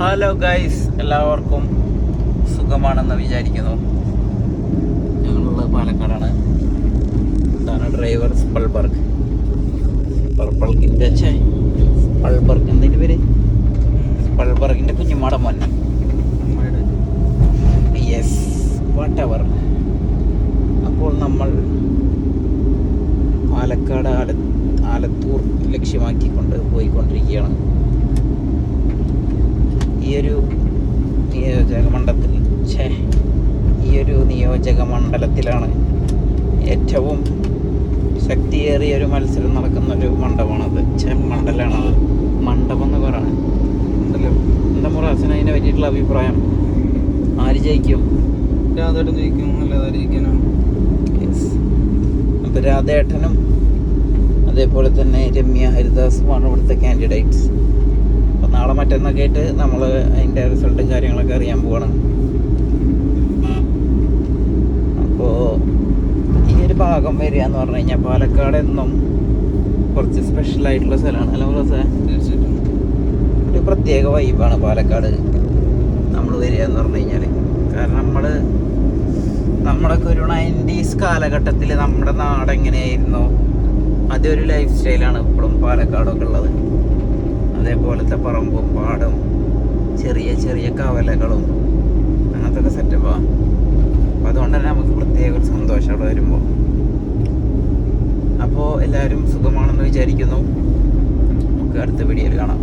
Hello guys എല്ലാവർക്കും സുഖമാണെന്ന് വിചാരിക്കുന്നു. ഞങ്ങളുള്ളത് പാലക്കാടാണ്. ഇതാണ് ഡ്രൈവർ സ്പൾബർഗ് സ്പൾബർഗിന്റെ അച്ഛൻ സ്പൾബർഗ് എന്തിന്റെ പേര്? സ്പൾബർഗിന്റെ കുഞ്ഞുമാട മോൻ. യെസ് വാട്ട് എവർ അപ്പോൾ നമ്മൾ പാലക്കാട് ആല ആലത്തൂർ ലക്ഷ്യമാക്കിക്കൊണ്ട് പോയിക്കൊണ്ടിരിക്കുകയാണ്. ഒരു നിയോജക മണ്ഡലത്തിൽ ഛേ ഈ ഒരു നിയോജക മണ്ഡലത്തിലാണ് ഏറ്റവും ശക്തിയേറിയ ഒരു മത്സരം നടക്കുന്ന ഒരു മണ്ഡപമാണത്. ഛേ മണ്ഡലമാണത്. മണ്ഡപം എന്ന് പറയുന്നത് എന്താ മുറാസിന് അതിനെ പറ്റിയിട്ടുള്ള അഭിപ്രായം? ആര് ജയിക്കും? രാധേട്ടൻ ജയിക്കും അല്ലാതെ ജയിക്കാനാണ്? അപ്പോൾ രാധേട്ടനും അതേപോലെ തന്നെ രമ്യ ഹരിദാസുമാണ് ഇവിടുത്തെ കാൻഡിഡേറ്റ്സ് നാളെ മറ്റന്നൊക്കെ ആയിട്ട് നമ്മൾ അതിന്റെ റിസൾട്ടും കാര്യങ്ങളൊക്കെ അറിയാൻ പോവാണ്. അപ്പോൾ ഈ ഒരു ഭാഗം വരിക എന്ന് പറഞ്ഞു കഴിഞ്ഞാൽ പാലക്കാട് എന്നും കുറച്ച് സ്പെഷ്യൽ ആയിട്ടുള്ള സ്ഥലമാണ്. അല്ല ഒരു പ്രത്യേക വൈബാണ് പാലക്കാട് നമ്മൾ വരിക എന്ന് പറഞ്ഞു കഴിഞ്ഞാൽ കാരണം നമ്മൾ നമ്മളൊക്കെ ഒരു നയന്റീസ് കാലഘട്ടത്തിൽ നമ്മുടെ നാട് എങ്ങനെയായിരുന്നു അതൊരു ലൈഫ് സ്റ്റൈലാണ് ഇപ്പോഴും പാലക്കാടൊക്കെ ഉള്ളത്. അതേപോലത്തെ പറമ്പും പാടും. ചെറിയ ചെറിയ കവലകളും അങ്ങനത്തെ ഒക്കെ സെറ്റപ്പാണ് അപ്പോൾ അതുകൊണ്ട് തന്നെ നമുക്ക് പ്രത്യേക ഒരു സന്തോഷം അവിടെ വരുമ്പോൾ അപ്പോൾ എല്ലാവരും സുഖമാണെന്ന് വിചാരിക്കുന്നു. നമുക്ക് അടുത്ത വീഡിയോയിൽ കാണാം.